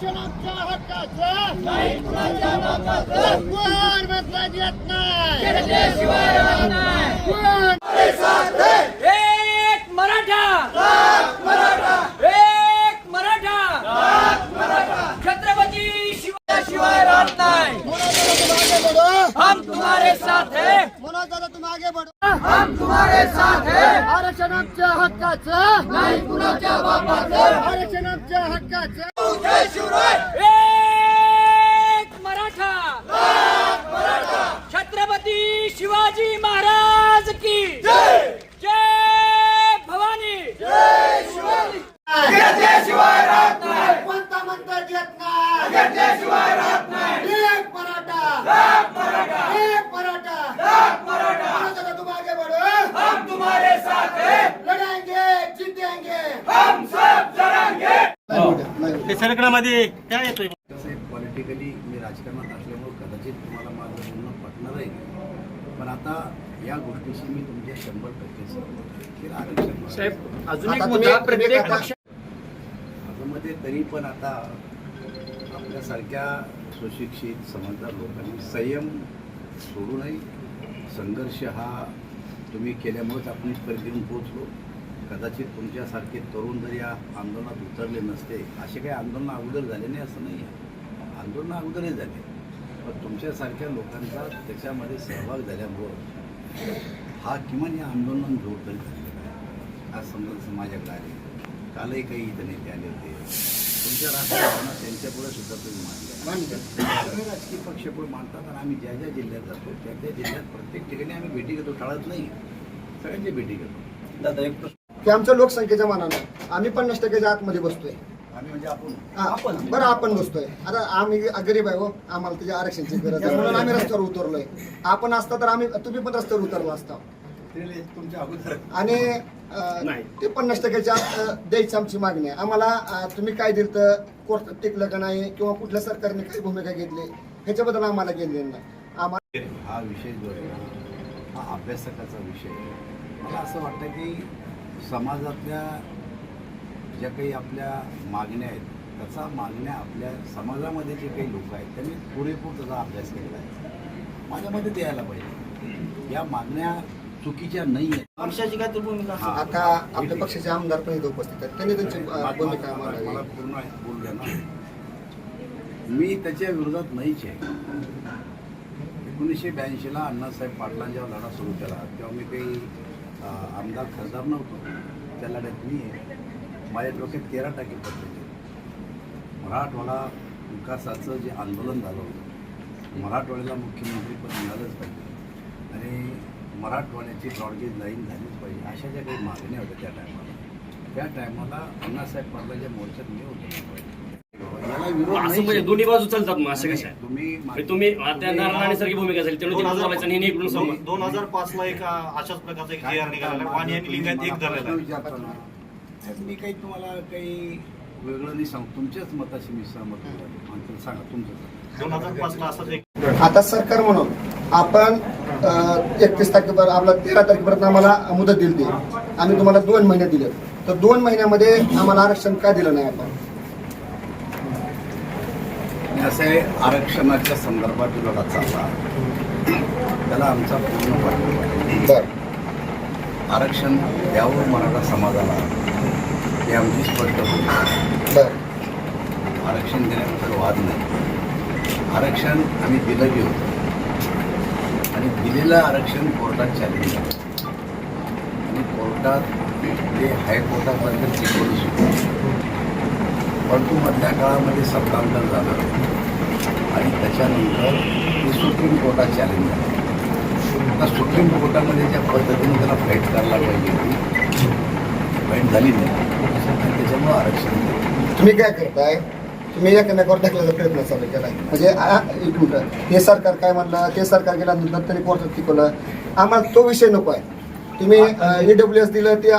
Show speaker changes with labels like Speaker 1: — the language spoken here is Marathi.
Speaker 1: आरक्षणाच्या हक्काचा कोण बदला नाही हम तुम्हारे साथ है
Speaker 2: मनोज दादा तुम्ही आगे बढ़ो
Speaker 1: हम तुम्हारे साथ है
Speaker 2: आरक्षणाच्या हक्काचं
Speaker 1: नाही कुणाच्या बापाचं
Speaker 2: आरक्षणाच्या हक्काचं
Speaker 1: एक मराठा. छत्रपती शिवाजी महाराज की. जय जय भवानी. जय शिवाजी शिवाय राहत नाही
Speaker 2: कोणता म्हणता येत नाही?
Speaker 1: शिवाय राहत नाही
Speaker 2: एक मराठा. एक मराठा. दादा तुम आगे बढ़ो
Speaker 1: हम तुम्हारे साथ है।
Speaker 2: लड़ाएंगे
Speaker 3: ते सरकण्यामध्ये काय येतोय?
Speaker 4: कसं आहे पॉलिटिकली मी राजकारणात असल्यामुळे कदाचित तुम्हाला माझं बोलणं पटणार आहे. पण आता या गोष्टीशी मी तुमच्या शंभर टक्के आरक्षण
Speaker 3: अजून एक मुद्दा प्रत्येक पक्ष
Speaker 4: तरी पण आता आपल्यासारख्या सुशिक्षित समजदार लोकांनी संयम सोडू नये. संघर्ष हा तुम्ही केल्यामुळेच आपण इथपर्यंत येऊन पोहोचलो. कदाचित तुमच्यासारखे तरुण जर या आंदोलनात उतरले नसते असे काही आंदोलन अगोदर झाले नाही असं नाही आहे. आंदोलनं अगोदरही झाले. पण तुमच्यासारख्या लोकांचा त्याच्यामध्ये सहभाग झाल्यामुळं हा किमान या आंदोलन जोर तरी झालेला आहे. आज समजा समाजाकडे आले कालही काही इथं नेते आले होते. तुमच्या राष्ट्रवादीनं त्यांच्यापुढे सुद्धा तुम्ही मांडले सगळे राजकीय पक्ष पुढे मांडतात आणि आम्ही ज्या ज्या जिल्ह्यात जातो त्या त्या जिल्ह्यात प्रत्येक ठिकाणी आम्ही भेटी घेतो. टाळत नाही. सगळ्यांची भेटी घेतो. दादा एक
Speaker 2: की आमच्या लोकसंख्येच्या मानानं आम्ही पन्नास टक्क्याच्या आतमध्ये बसतोय.
Speaker 4: आम्ही म्हणजे आपण
Speaker 2: हा, बरं आपण बसतोय. आता आम्ही गरीब आहे हो आम्हाला त्याच्या आरक्षणची गरज आहे. म्हणून आम्ही रस्त्यावर उतरलोय. आपण असता तर आम्ही तुम्ही पण रस्त्यावर उतरला असता.
Speaker 4: ते तुमच्या अगोदर
Speaker 2: आणि अं,
Speaker 3: नाही.
Speaker 2: ते पन्नास टक्क्याच्या आत, अं, द्यायची आमची मागणी आहे. आम्हाला अं, तुम्ही काय दिलं तर कोर्ट टिकलं का नाही किंवा कुठल्या सरकारने काय भूमिका घेतली ह्याच्याबद्दल आम्हाला घेतलेलं नाही. आम्हाला
Speaker 4: हा विषय जो आहे हा अभ्यासकाचा विषय आहे. मला असं वाटतं की समाजातल्या ज्या काही आपल्या मागण्या आहेत त्याचा मागण्या आपल्या समाजामध्ये जे काही लोक आहेत त्यांनी पुरेपूर त्याचा अभ्यास केलेला आहे. माझ्यामध्ये द्यायला पाहिजे. या मागण्या चुकीच्या नाही आहेत.
Speaker 3: पक्षाची काय तर भूमिका
Speaker 4: हा.
Speaker 3: असेल.
Speaker 2: आता आपल्या पक्षाचे आमदार पण इथे उपस्थित आहेत. त्यांनी त्यांची अं, भूमिका
Speaker 4: मला पूर्ण बोल द्या ना. मी त्याच्या विरोधात नाहीच आहे. एकोणीसशे ब्याऐंशीला अण्णासाहेब पाटलां जेव्हा लढा सुरू केला. तेव्हा मी काही आमदार खासदार नव्हतो. त्या लढ्यात मी माझ्या डोक्यात तेरा टाके पडले. मराठवाडा विकासाचं जे आंदोलन झालं होतं मराठवाड्याला मुख्यमंत्रीपद मिळालंच पाहिजे. आणि मराठवाड्याची ब्रॉडगेज लाईन झालीच पाहिजे. अशा ज्या काही मागण्या होत्या त्या टायमाला त्या टायमाला अण्णासाहेब पाटलाच्या मोर्चात मी होतो.
Speaker 5: असं म्हणजे दोन्ही बाजू चालतात मग असं कसं आहे
Speaker 4: तुम्ही
Speaker 5: म्हणजे तुम्ही त्या नारायणसारखी भूमिका झाली त्यामुळे तिकडून चालायचं आणि इकडून
Speaker 3: दोन
Speaker 5: समोर
Speaker 3: दोन हजार पाच ला एक अशाच प्रकारचा एक जी आर निघालेला आहे. वाणी आणि लिंगायत एक धरलेला आहे.
Speaker 4: विचारतो ना. त्यात मी काही तुम्हाला काही वेगळं नाही सांगू. तुमच्याच मताशी मी सहमत सांगा तुमचं
Speaker 3: दोन हजार पाच ला असाच एक
Speaker 2: आता सरकार म्हणून आपण एकतीस तारखेपर्यंत आपला तेरा तारखेपर्यंत आम्हाला मुदत दिली आम्ही तुम्हाला दोन महिने दिले तर दोन महिन्यामध्ये आम्हाला आरक्षण का दिलं नाही आपण?
Speaker 4: असं आरक्षणाच्या संदर्भात लढा चालला? त्याला आमचा पूर्ण पाठिंबा आहे. आरक्षण द्यावं मराठा समाजाला हे आमची स्पष्ट.
Speaker 2: बर.
Speaker 4: आरक्षण देण्याबद्दल वाद नाही. आरक्षण आम्ही दिलं होतं आणि दिलेलं आरक्षण कोर्टात चॅलेंज झालं आणि कोर्टात ते हायकोर्टापर्यंत चिकवलं सुरू परंतु मधल्या काळामध्ये सत्तांतर झालं आणि त्याच्यानंतर ते सुप्रीम कोर्टात चॅलेंज झालं. आता सुप्रीम कोर्टामध्ये ज्या पद्धतीने त्याला फाईट करायला पाहिजे ती फाईट झाली नाही. आणि त्याच्यामुळं आरक्षण
Speaker 2: तुम्ही काय करताय? तुम्ही एकमेकावर ढकलायचा प्रयत्न चालू केलाय. म्हणजे एक मिनिट. हे सरकार काय म्हणलं? ते सरकार गेल्यानंतर त्यांनी कोर्टात टिकवलं. आम्हाला तो विषय नको आहे. तुम्ही ईडब्ल्यू एस दिलं ते